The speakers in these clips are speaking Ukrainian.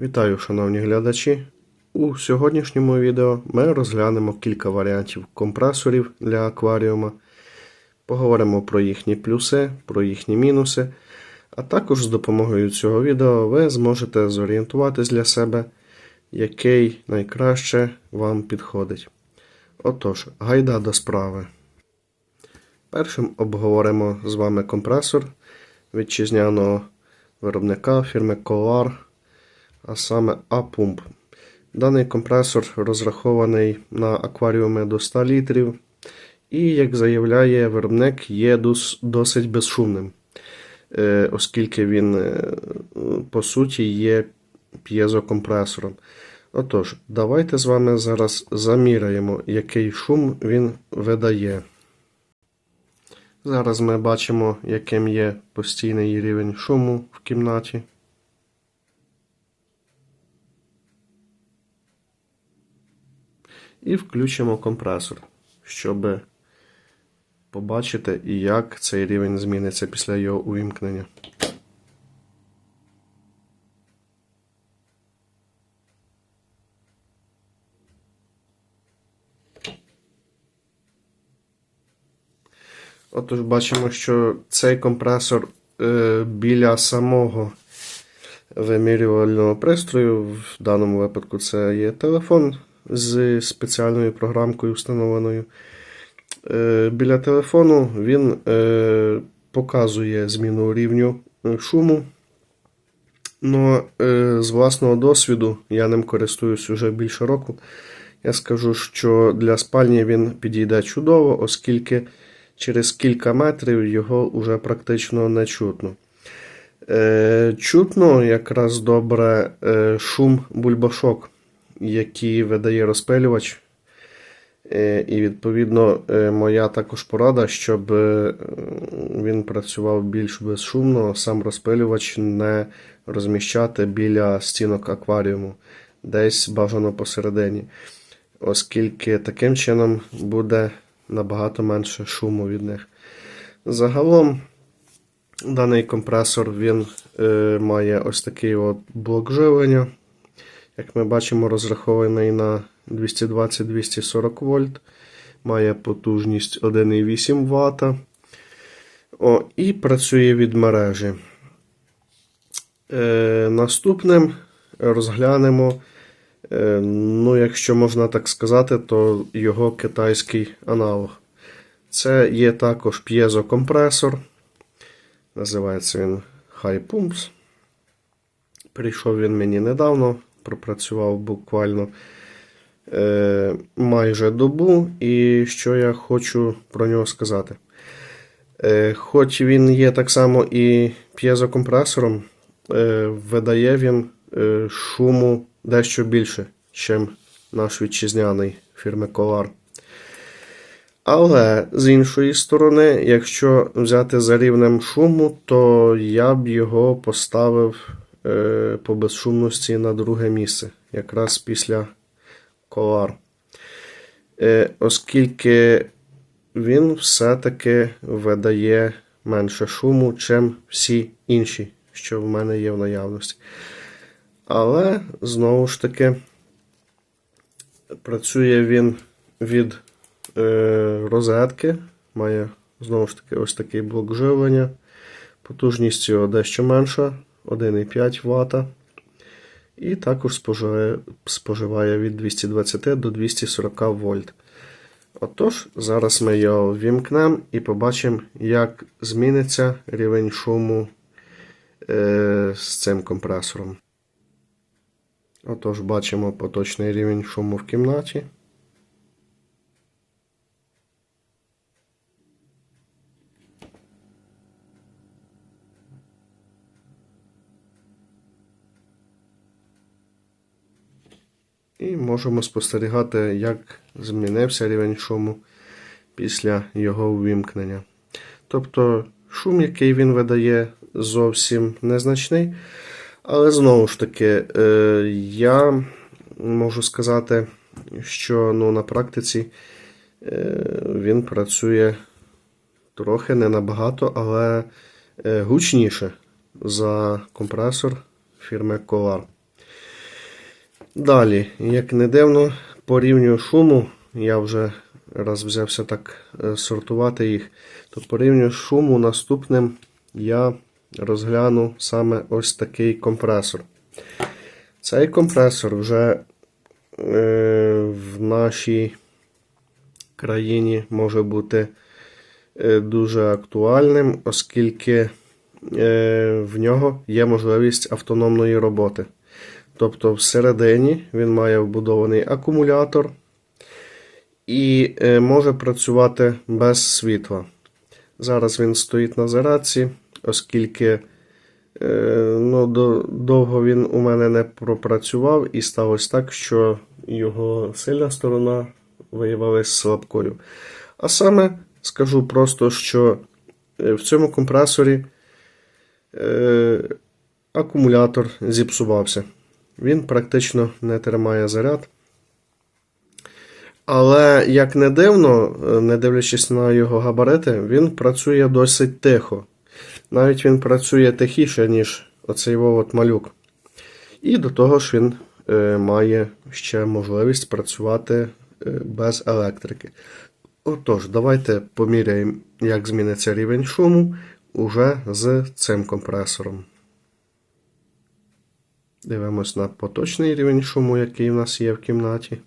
Вітаю, шановні глядачі! У сьогоднішньому відео ми розглянемо кілька варіантів компресорів для акваріума, поговоримо про їхні плюси, про їхні мінуси, а також з допомогою цього відео ви зможете зорієнтуватись для себе, який найкраще вам підходить. Отож, гайда до справи. Першим обговоримо з вами компресор вітчизняного виробника фірми Colar а саме А-пумп. Даний компресор розрахований на акваріуми до 100 літрів, і, як заявляє виробник, є досить безшумним, е, оскільки він, е, по суті, є п'єзокомпресором. Отож, давайте з вами зараз заміряємо, який шум він видає. Зараз ми бачимо, яким є постійний рівень шуму в кімнаті. І включимо компресор, щоб побачити, і як цей рівень зміниться після його увімкнення. Отож, бачимо, що цей компресор е, біля самого вимірювального пристрою, в даному випадку це є телефон з спеціальною програмкою встановленою. Е, біля телефону він е, показує зміну рівню е, шуму. Но з власного досвіду я ним користуюсь уже більше року. Я скажу, що для спальні він підійде чудово, оскільки через кілька метрів його вже практично не чутно. Чутно якраз добре шум бульбашок які видає розпилювач. Е, і, відповідно, е, моя також порада, щоб е, він працював більш безшумно, сам розпилювач не розміщати біля стінок акваріуму, десь бажано посередині. Оскільки таким чином буде набагато менше шуму від них. Загалом, даний компресор він е, має ось такий от блок живлення. Як ми бачимо, розрахований на 220-240 вольт. Має потужність 1,8 Вт. О, І працює від мережі. Е, Наступним розглянемо, е, ну, якщо можна так сказати, то його китайський аналог. Це є також п'єзокомпресор. Називається він High Pumps. Прийшов він мені недавно пропрацював буквально е, майже добу, і що я хочу про нього сказати. Е, Хоч він є так само і п'єзокомпресором, е, видає він е, шуму дещо більше, ніж наш вітчизняний фірми Колар. Але з іншої сторони, якщо взяти за рівнем шуму, то я б його поставив по безшумності на друге місце, якраз після колар. Е, оскільки він все-таки видає менше шуму, чим всі інші, що в мене є в наявності. Але, знову ж таки, працює він від е, розетки, має знову ж таки ось такий блок живлення, потужністю дещо менша. 1,5 Вт. І також споживає, споживає від 220 до 240 вольт. Отож, зараз ми його вімкнемо і побачимо, як зміниться рівень шуму е, з цим компресором. Отож, бачимо поточний рівень шуму в кімнаті. І можемо спостерігати, як змінився рівень шуму після його увімкнення. Тобто шум, який він видає, зовсім незначний. Але знову ж таки, е, я можу сказати, що ну, на практиці е, він працює трохи не набагато, але е, гучніше за компресор фірми Colar. Далі, як не дивно, по рівню шуму, я вже раз взявся так е, сортувати їх, то по рівню шуму наступним я розгляну саме ось такий компресор. Цей компресор вже е, в нашій країні може бути е, дуже актуальним, оскільки в нього є можливість автономної роботи. Тобто всередині він має вбудований акумулятор і е, може працювати без світла. Зараз він стоїть на зарядці, оскільки е, ну, довго він у мене не пропрацював, і сталося так, що його сильна сторона виявилась слабкою. А саме скажу просто, що е, в цьому компресорі акумулятор зіпсувався. Він практично не тримає заряд. Але, як не дивно, не дивлячись на його габарити, він працює досить тихо. Навіть він працює тихіше, ніж оцей от малюк. І до того ж він е, має ще можливість працювати е, без електрики. Отож, давайте поміряємо, як зміниться рівень шуму уже з цим компресором. Дивимось на поточний рівень шуму, який в нас є в кімнаті.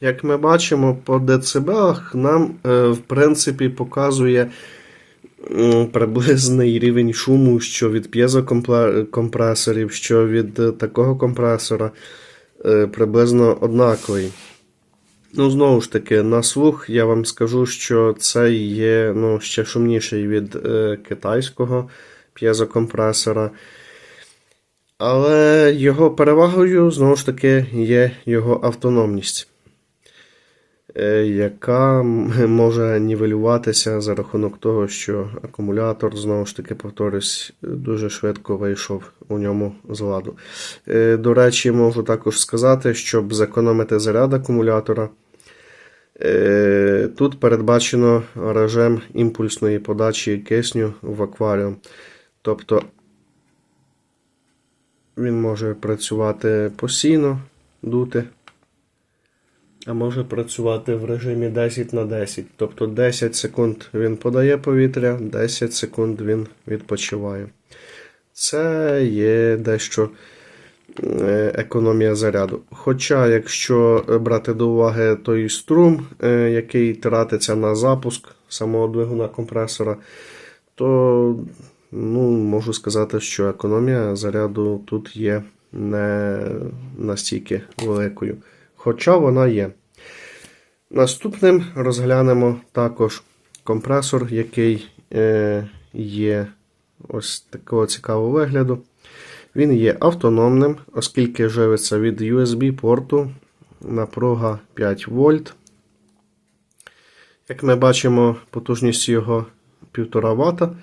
Як ми бачимо, по децибелах нам, е, в принципі, показує приблизний рівень шуму, що від п'єзокомпресорів, що від е, такого компресора е, приблизно однаковий. Ну, знову ж таки, на слух я вам скажу, що це є ну, ще шумніший від е, китайського п'єзокомпресора. Але його перевагою, знову ж таки, є його автономність. Е, яка може нівелюватися за рахунок того, що акумулятор, знову ж таки, повторюсь, дуже швидко вийшов у ньому з ладу. Е, До речі, можу також сказати, щоб зекономити заряд акумулятора, е, тут передбачено режим імпульсної подачі кисню в акваріум. Тобто він може працювати постійно, дути. А може працювати в режимі 10 на 10. Тобто 10 секунд він подає повітря, 10 секунд він відпочиває. Це є дещо е, економія заряду. Хоча, якщо брати до уваги той струм, е, який тратиться на запуск самого двигуна компресора, то ну, можу сказати, що економія заряду тут є не настільки великою. Хоча вона є. Наступним розглянемо також компресор, який е, є ось такого цікавого вигляду. Він є автономним, оскільки живиться від USB-порту напруга 5 вольт. Як ми бачимо, потужність його 1,5 Вт.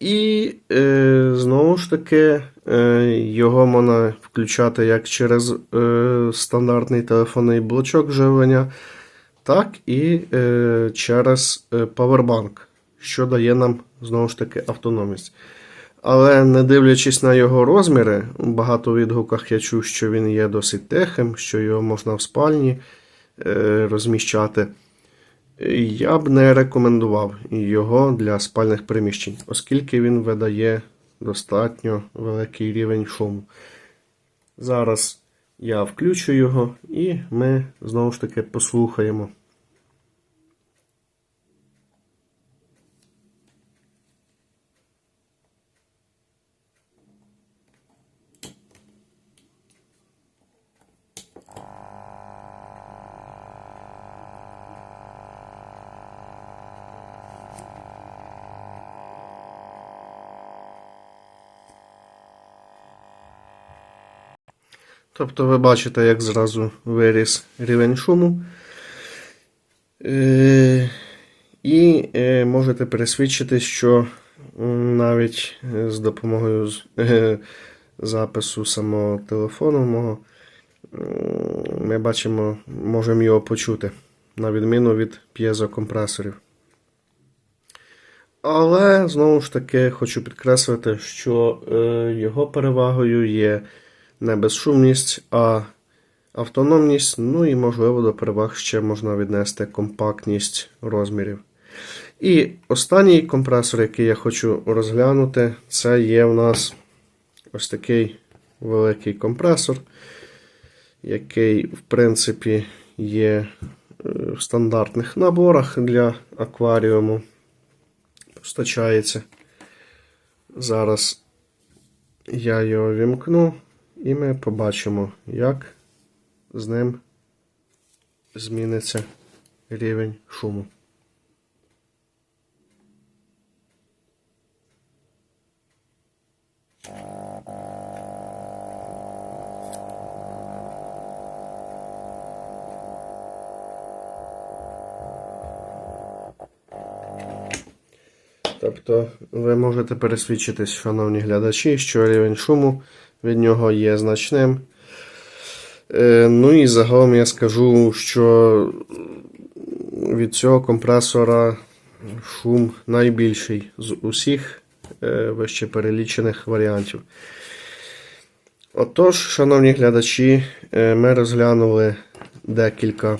І е, знову ж таки, е, його можна включати як через е, стандартний телефонний блочок живлення, так і е, через е, павербанк, що дає нам знову ж таки автономність. Але не дивлячись на його розміри, у багато відгуках я чув, що він є досить тихим, що його можна в спальні е, розміщати. Я б не рекомендував його для спальних приміщень, оскільки він видає достатньо великий рівень шуму. Зараз я включу його і ми знову ж таки послухаємо. Тобто ви бачите, як зразу виріс рівень шуму. Е, І е, можете пересвідчити, що навіть е, з допомогою запису самого телефону мого ми бачимо, можемо його почути, на відміну від п'єзокомпресорів. Але знову ж таки хочу підкреслити, що його перевагою є не безшумність, а автономність. Ну і, можливо, до переваг ще можна віднести компактність розмірів. І останній компресор, який я хочу розглянути, це є в нас ось такий великий компресор, який, в принципі, є е, в стандартних наборах для акваріуму. Постачається. Зараз я його вімкну, і ми побачимо, як з ним зміниться рівень шуму. Тобто ви можете пересвідчитись, шановні глядачі, що рівень шуму від нього є значним. Е, Ну і загалом я скажу, що від цього компресора шум найбільший з усіх е, вище перелічених варіантів. Отож, шановні глядачі, е, ми розглянули декілька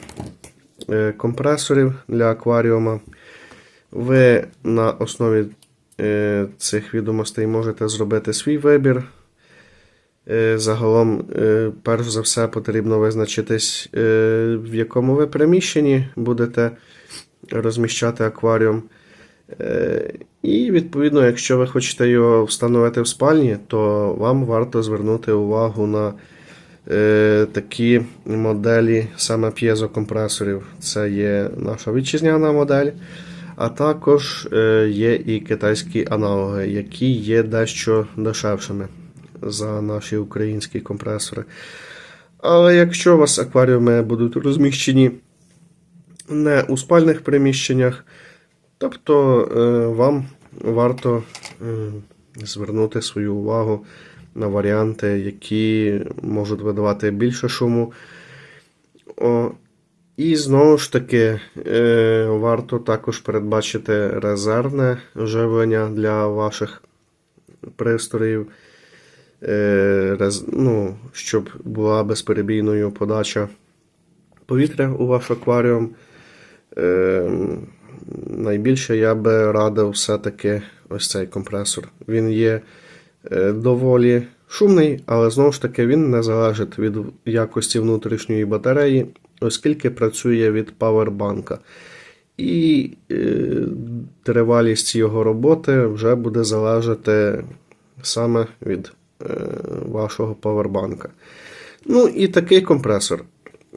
компресорів для акваріума. Ви на основі цих відомостей можете зробити свій вибір. Е, Загалом, е, перш за все, потрібно визначитись, е, в якому ви приміщенні будете розміщати акваріум. І, відповідно, якщо ви хочете його встановити в спальні, то вам варто звернути увагу на такі моделі саме п'єзокомпресорів. Це є наша вітчизняна модель. А також є і китайські аналоги, які є дещо дешевшими за наші українські компресори. Але якщо у вас акваріуми будуть розміщені не у спальних приміщеннях, тобто е, вам варто е, звернути свою увагу на варіанти, які можуть видавати більше шуму. І знову ж таки, е, варто також передбачити резервне живлення для ваших пристроїв, ну, щоб була безперебійною подача повітря у ваш акваріум. Е, найбільше я би радив все-таки ось цей компресор. Він є е, доволі шумний, але знову ж таки він не залежить від якості внутрішньої батареї, оскільки працює від павербанка. І е, тривалість його роботи вже буде залежати саме від е, вашого павербанка. Ну і такий компресор.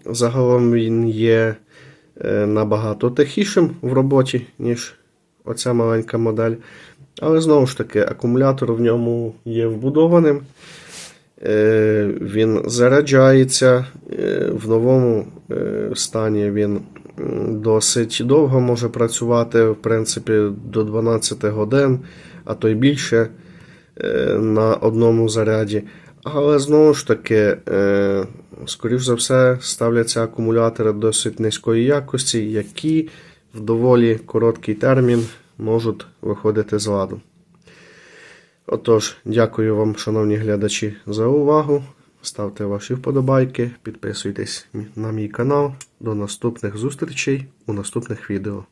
Загалом він є е, набагато тихішим в роботі, ніж оця маленька модель. Але знову ж таки, акумулятор в ньому є вбудованим. Е, Він заряджається е, в новому е, стані. Він досить довго може працювати, в принципі, до 12 годин, а то й більше е, на одному заряді. Але знову ж таки, е, скоріш за все, ставляться акумулятори досить низької якості, які в доволі короткий термін можуть виходити з ладу. Отож, дякую вам, шановні глядачі, за увагу. Ставте ваші вподобайки, підписуйтесь на мій канал. До наступних зустрічей у наступних відео.